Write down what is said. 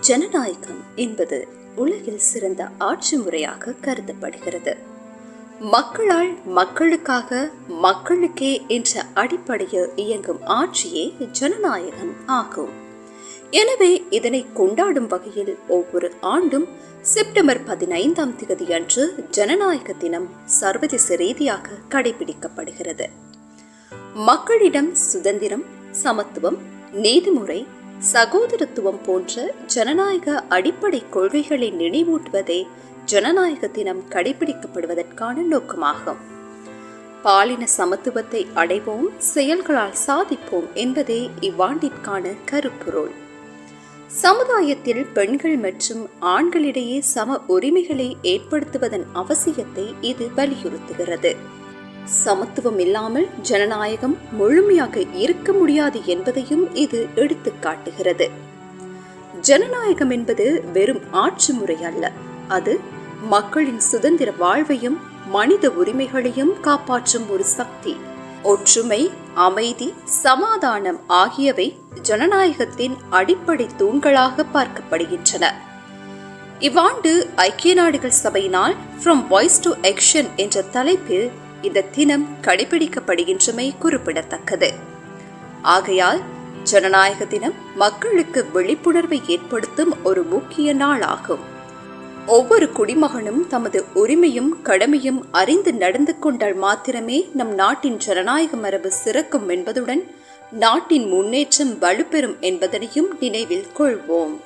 ஜனநாயகம் என்பது உலகில் சிறந்த ஆட்சி முறையாக கருதப்படுகிறது. மக்களால் மக்களுக்காக மக்களுக்கே என்ற அடிப்படையில் இயங்கும் ஆட்சியே ஜனநாயகம் ஆகும். எனவே இதனை கொண்டாடும் வகையில் ஒவ்வொரு ஆண்டும் செப்டம்பர் பதினைந்தாம் தேதி அன்று ஜனநாயக தினம் சர்வதேச ரீதியாக கடைபிடிக்கப்படுகிறது. மக்களிடம் சுதந்திரம் சமத்துவம் நீதிமுறை சகோதரத்துவம் போன்ற ஜனநாயக அடிப்படை கொள்கைகளை நினைவூட்டுவதே ஜனநாயக தினம் கடைபிடிக்கப்படுவதற்கான நோக்கமாகும். பாலின சமத்துவத்தை அடைவோம் செயல்களால் சாதிப்போம் என்பதே இவ்வாண்டிற்கான கருப்பொருள். சமுதாயத்தில் பெண்கள் மற்றும் ஆண்களிடையே சம உரிமைகளை ஏற்படுத்துவதன் அவசியத்தை இது வலியுறுத்துகிறது. சமத்துவம் இல்லாமல் ஜனநாயகம் முழுமையாக இருக்க முடியாது என்பதையும் இது எடுத்து காட்டுகிறது. ஜனநாயகம் என்பது வெறும் ஆட்சி முறை அல்ல. அது மக்களின் சுதந்திர வாழ்வையும் மனித உரிமைகளையும் காப்பாற்றும் ஒரு சக்தி. ஒற்றுமை அமைதி சமாதானம் ஆகியவை ஜனநாயகத்தின் அடிப்படை தூண்களாக பார்க்கப்படுகின்றன. இவ்வாண்டு ஐக்கிய நாடுகள் சபையினால் ஃப்ரம் வாய்ஸ் டு ஆக்ஷன் என்ற தலைப்பில் இந்த தினம் கடைபிடிக்கப்படுகின்றமை குறிப்பிடத்தக்கது. ஆகையால் ஜனநாயக தினம் மக்களுக்கு விழிப்புணர்வை ஏற்படுத்தும் ஒரு முக்கிய நாளாகும். ஒவ்வொரு குடிமகனும் தமது உரிமையும் கடமையும் அறிந்து நடந்து கொண்டால் மாத்திரமே நம் நாட்டின் ஜனநாயக மரபு சிறக்கும் என்பதுடன் நாட்டின் முன்னேற்றம் வலுப்பெறும் என்பதனையும் நினைவில் கொள்வோம்.